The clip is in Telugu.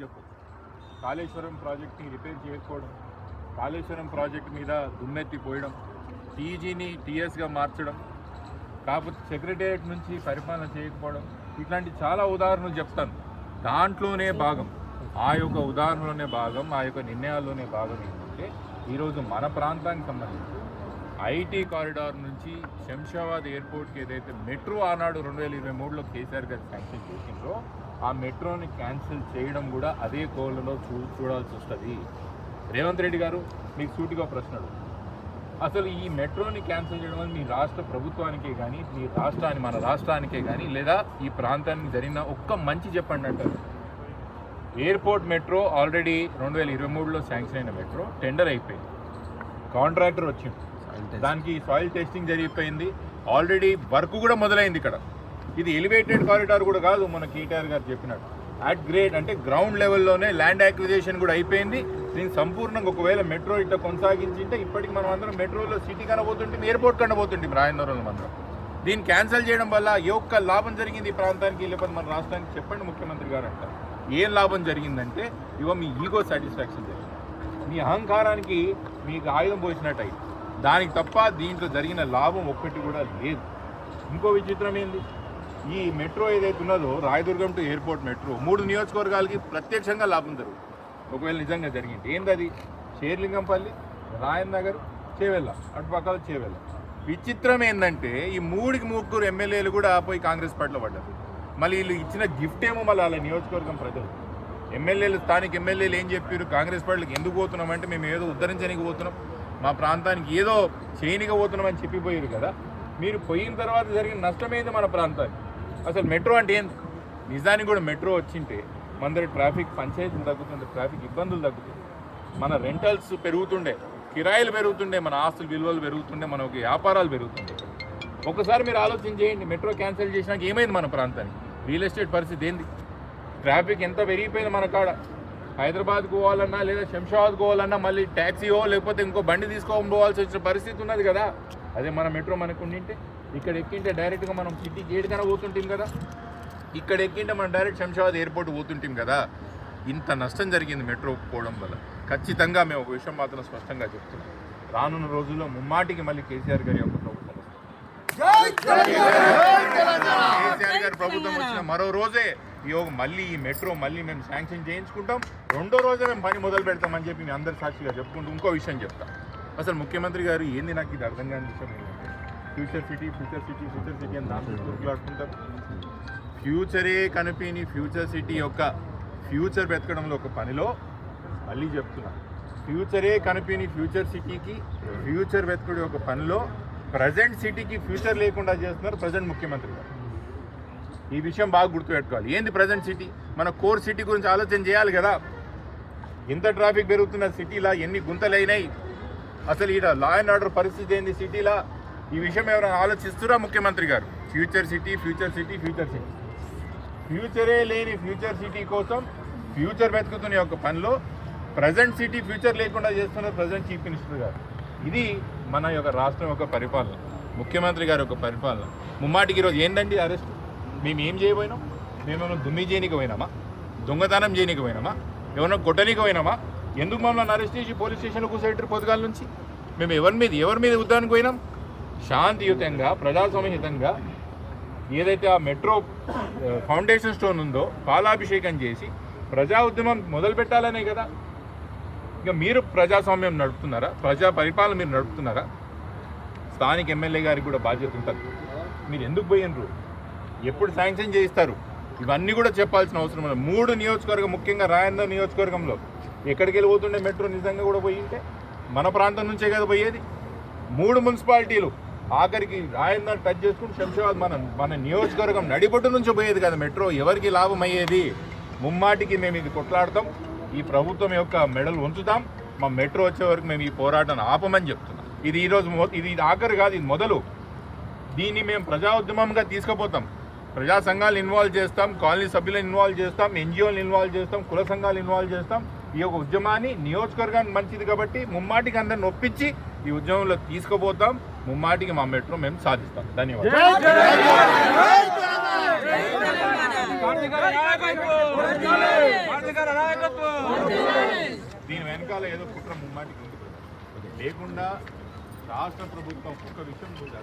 చెప్పు. కాళేశ్వరం ప్రాజెక్ట్ని రిపేర్ చేయకపోవడం కాళేశ్వరం ప్రాజెక్ట్ మీద దుమ్మెత్తి పోయడం టీజీని టీఎస్గా మార్చడం కాకపోతే సెక్రటేరియట్ నుంచి పరిపాలన చేయకపోవడం ఇట్లాంటి చాలా ఉదాహరణలు చెప్తాను. దాంట్లోనే భాగం ఆ యొక్క ఉదాహరణలోనే భాగం ఆ యొక్క నిర్ణయాల్లోనే భాగం ఏంటంటే ఈరోజు మన ప్రాంతానికి సంబంధించి ఐటీ కారిడార్ నుంచి శంషాబాద్ ఎయిర్పోర్ట్కి ఏదైతే మెట్రో ఆనాడు రెండు వేల ఇరవై మూడులో కేసీఆర్ గారు శాంక్షన్ చేసిందో ఆ మెట్రోని క్యాన్సిల్ చేయడం కూడా అదే కోళ్ళలో చూ చూడాల్సి వస్తుంది. రేవంత్ రెడ్డి గారు మీకు సూటిగా ప్రశ్న. అసలు ఈ మెట్రోని క్యాన్సిల్ చేయడం వల్ల మీ రాష్ట్ర ప్రభుత్వానికే కానీ మీ రాష్ట్రాన్ని మన రాష్ట్రానికే కానీ లేదా ఈ ప్రాంతానికి జరిగిన ఒక్క మంచి చెప్పండి అంటారు. ఎయిర్పోర్ట్ మెట్రో ఆల్రెడీ రెండు వేల ఇరవై మూడులో శాంక్షన్ అయిన మెట్రో టెండర్ అయిపోయింది. కాంట్రాక్టర్ వచ్చింది దానికి సాయిల్ టెస్టింగ్ జరిగిపోయింది. ఆల్రెడీ వర్క్ కూడా మొదలైంది ఇక్కడ. ఇది ఎలివేటెడ్ కారిడార్ కూడా కాదు మన కేటీఆర్ గారు చెప్పినట్టు. అట్ గ్రేడ్ అంటే గ్రౌండ్ లెవెల్లోనే ల్యాండ్ యాక్విజేషన్ కూడా అయిపోయింది. దీన్ని సంపూర్ణంగా ఒకవేళ మెట్రో ఇట్లా కొనసాగించింటే ఇప్పటికి మనం అందరం మెట్రోలో సిటీ కన్నా ఎయిర్పోర్ట్ కన్నా రాయనవరంలో మనం దీన్ని క్యాన్సిల్ చేయడం వల్ల ఏ ఒక్క లాభం జరిగింది ఈ ప్రాంతానికి లేకపోతే మన రాష్ట్రానికి చెప్పండి ముఖ్యమంత్రి గారు అంట ఏం లాభం జరిగిందంటే ఇవ మీ ఈగో సాటిస్ఫాక్షన్ జరిగింది మీ అహంకారానికి మీకు ఆయుధం పోసినట్టు అయింది దానికి తప్ప దీంట్లో జరిగిన లాభం ఒక్కటి కూడా లేదు. ఇంకో విచిత్రం ఏంది? ఈ మెట్రో ఏదైతే ఉన్నదో రాయదుర్గం టు ఎయిర్పోర్ట్ మెట్రో మూడు నియోజకవర్గాలకి ప్రత్యక్షంగా లాభం జరుగుతుంది. ఒకవేళ నిజంగా జరిగింది ఏంది అది షేర్లింగంపల్లి రాయన్ నగర్ చేవెళ్ళ. అటుపక్కల చేవెళ్ళ. విచిత్రం ఏంటంటే ఈ మూడికి ముగ్గురు ఎమ్మెల్యేలు కూడా పోయి కాంగ్రెస్ పార్టీలో పడ్డారు. మళ్ళీ వీళ్ళు ఇచ్చిన గిఫ్ట్ ఏమో మళ్ళీ వాళ్ళ నియోజకవర్గం ప్రజలు ఎమ్మెల్యేలు స్థానిక ఎమ్మెల్యేలు ఏం చెప్పారు? కాంగ్రెస్ పార్టీలకు ఎందుకు పోతున్నాం అంటే మేము ఏదో ఉద్ధరించడానికి పోతున్నాం. మా ప్రాంతానికి ఏదో చేయనిగా పోతున్నాం అని చెప్పిపోయారు కదా. మీరు పోయిన తర్వాత జరిగిన నష్టమేది మన ప్రాంతానికి? అసలు మెట్రో అంటే ఏంది? నిజానికి కూడా మెట్రో వచ్చింటే మన ట్రాఫిక్ పంచాయతీలు తగ్గుతుండే ట్రాఫిక్ ఇబ్బందులు తగ్గుతుంది. మన రెంటల్స్ పెరుగుతుండే కిరాయిలు పెరుగుతుండే మన ఆస్తుల విలువలు పెరుగుతుండే మన ఒక వ్యాపారాలు పెరుగుతుండే. ఒకసారి మీరు ఆలోచన చేయండి మెట్రో క్యాన్సిల్ చేసినాక ఏమైంది మన ప్రాంతానికి? రియల్ ఎస్టేట్ పరిస్థితి ఏంది? ట్రాఫిక్ ఎంత పెరిగిపోయింది మన కాడ? హైదరాబాద్ పోవాలన్నా లేదా శంషాబాద్ పోవాలన్నా మళ్ళీ ట్యాక్సీయో లేకపోతే ఇంకో బండి తీసుకోవడం పోవాల్సి వచ్చిన పరిస్థితి ఉన్నది కదా. అదే మన మెట్రో మనకు ఉండింటే ఇక్కడ ఎక్కింటే డైరెక్ట్గా మనం సిటీకి ఏడుకైనా పోతుంటాం కదా. ఇక్కడ ఎక్కింటే మనం డైరెక్ట్ శంషాబాద్ ఎయిర్పోర్ట్ పోతుంటాం కదా. ఇంత నష్టం జరిగింది మెట్రో పోవడం వల్ల. ఖచ్చితంగా మేము ఒక విషయం మాత్రం స్పష్టంగా చెప్తున్నాం. రానున్న రోజుల్లో ముమ్మాటికి మళ్ళీ కేసీఆర్ గారి యొక్క ప్రభుత్వం వస్తుంది. కేసీఆర్ గారి ప్రభుత్వం వచ్చిన మరో రోజే ఈ మళ్ళీ ఈ మెట్రో మళ్ళీ మేము శాంక్షన్ చేయించుకుంటాం. రెండో రోజే మేము పని మొదలు పెడతామని చెప్పి మీ అందరి సాక్షిగా చెప్పుకుంటూ ఇంకో విషయం చెప్తాం. అసలు ముఖ్యమంత్రి గారు ఏంది నాకు ఇది అర్థం కాని విషయం ఏంటంటే future city future city future city అని దాంట్లో దొరుకులాడుకుంటారు ఫ్యూచరే కనిపిని ఫ్యూచర్ సిటీ యొక్క ఫ్యూచర్ వెతకడంలో ఒక పనిలో మళ్ళీ చెప్తున్నా. ఫ్యూచరే కనిపిని ఫ్యూచర్ సిటీకి ఫ్యూచర్ వెతకడం ఒక పనిలో ప్రజెంట్ సిటీకి ఫ్యూచర్ లేకుండా చేస్తున్నారు ప్రజెంట్ ముఖ్యమంత్రి గారు. ఈ విషయం బాగా గుర్తుపెట్టుకోవాలి. ఏంది ప్రజెంట్ సిటీ మన కోర్ సిటీ గురించి ఆలోచన చేయాలి కదా. ఇంత ట్రాఫిక్ పెరుగుతున్న సిటీలా ఎన్ని గుంతలైనాయి? అసలు ఈడ లా అండ్ ఆర్డర్ పరిస్థితి ఏంది సిటీలా? ఈ విషయం ఎవరైనా ఆలోచిస్తురా ముఖ్యమంత్రి గారు? Future city future city future city ఫ్యూచరే లేని ఫ్యూచర్ సిటీ కోసం ఫ్యూచర్ వెతుకుతున్న యొక్క పనిలో ప్రజెంట్ సిటీ ఫ్యూచర్ లేకుండా చేస్తున్న ప్రజెంట్ చీఫ్ మినిస్టర్ గారు. ఇది మన యొక్క రాష్ట్రం యొక్క పరిపాలన. ముఖ్యమంత్రి గారి యొక్క పరిపాలన. ముమ్మాటికి ఈరోజు ఏంటండి అరెస్ట్? మేము ఏం చేయబోయినాం? మేము దుమ్మి చేయనికి పోయినామా? దొంగతనం చేయనికి పోయినామా? ఏమన్నా కొట్టనికి పోయినామా? ఎందుకు మమ్మల్ని అరెస్ట్ చేసి పోలీస్ స్టేషన్లో కూర్చోబెట్టారు పొద్దుగాల నుంచి? మేము ఎవరి మీద ఎవరి మీద ఉద్దానికి పోయినాం? శాంతియుతంగా ప్రజాస్వామ్యహితంగా ఏదైతే ఆ మెట్రో ఫౌండేషన్ స్టోన్ ఉందో పాలాభిషేకం చేసి ప్రజా ఉద్యమం మొదలు పెట్టాలనే కదా? ఇక మీరు ప్రజాస్వామ్యం నడుపుతున్నారా? ప్రజా పరిపాలన మీరు నడుపుతున్నారా? స్థానిక ఎమ్మెల్యే గారికి కూడా బాధ్యత ఉంటుంది. మీరు ఎందుకు పోయినరు? ఎప్పుడు శాంక్షన్ చేయిస్తారు? ఇవన్నీ కూడా చెప్పాల్సిన అవసరం లేదు. మూడు నియోజకవర్గం ముఖ్యంగా రాయంద్ర నియోజకవర్గంలో. ఎక్కడికి వెళ్ళిపోతుండే మెట్రో నిజంగా కూడా పోయి ఉంటే? మన ప్రాంతం నుంచే కదా పోయేది? మూడు మున్సిపాలిటీలు. ఆఖరికి ఆయన టచ్ చేసుకుని శంషాబాద్ మన మన నియోజకవర్గం నడిబొట్టు నుంచి పోయేది కదా మెట్రో. ఎవరికి లాభం అయ్యేది? ముమ్మాటికి మేము ఇది కొట్లాడతాం. ఈ ప్రభుత్వం యొక్క మెడలు ఉంచుతాం. మా మెట్రో వచ్చే వరకు మేము ఈ పోరాటాన్ని ఆపమని చెప్తున్నాం. ఇది ఈరోజు మొ- ఇది ఇది ఆఖరి కాదు ఇది మొదలు. దీన్ని మేము ప్రజా ఉద్యమంగా తీసుకుపోతాం. ప్రజా సంఘాలు ఇన్వాల్వ్ చేస్తాం. కాలనీ సభ్యులను ఇన్వాల్వ్ చేస్తాం. ఎన్జిఓలను ఇన్వాల్వ్ చేస్తాం. కుల సంఘాలు ఇన్వాల్వ్ చేస్తాం. ఈ యొక్క ఉద్యమాన్ని నియోజకవర్గానికి మంచిది కాబట్టి ముమ్మాటికి అందరిని ఒప్పించి ఈ ఉద్యమంలో తీసుకుపోతాం. ముమ్మాటికి మా మెట్రో మేము సాధిస్తాం. ధన్యవాదాలు. దీని వెనకాల ఏదో కుట్ర ముమ్మాటికి ఉంది. లేకుండా రాష్ట్ర ప్రభుత్వం ఒక్క విషయం కూడా